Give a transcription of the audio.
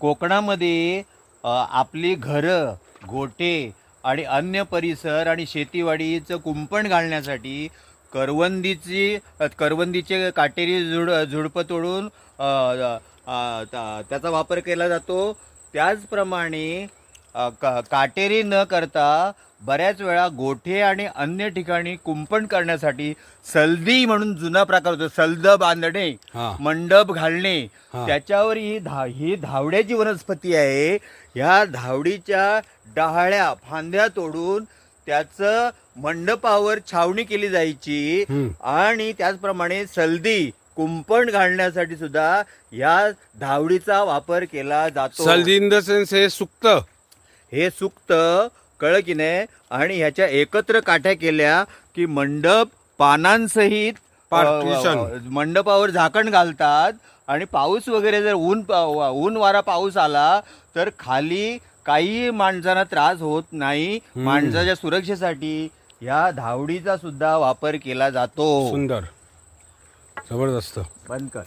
कोकणामध्ये आपली घरं गोटे आणि अन्य परिसर आणि शेतीवाडीचं कुंपण घालण्यासाठी करवंदीची करवंदीचे काटेरी झुड झुडपं तोडून त्याचा वापर केला जातो. त्याचप्रमाणे का- काटेरी न करता बऱ्याच वेळा गोठे आणि अन्य ठिकाणी कुंपण करण्यासाठी सलदी म्हणून जुना प्रकार होतो सलद बांधणे मंडप घालणे. त्याच्यावर ही धा ही धावड्याची वनस्पती आहे. ह्या धावडीच्या डहाळ्या फांद्या तोडून त्याचं मंडपावर छावणी केली जायची. आणि त्याचप्रमाणे सलदी कुंपण घालण्यासाठी सुद्धा या धावडीचा वापर केला जातो. सलदी इन द सेन्स हे सुक्त. हे सुक्त कळ की नाही आणि ह्याच्या एकत्र काठ्या केल्या की मंडप पानांसहित मंडपावर झाकण घालतात आणि पाऊस वगैरे जर ऊन ऊन वारा पाऊस आला तर खाली काही माणसांना त्रास होत नाही. माणसाच्या सुरक्षेसाठी या धावडीचा सुद्धा वापर केला जातो. सुंदर. जबरदस्त. बंद कर.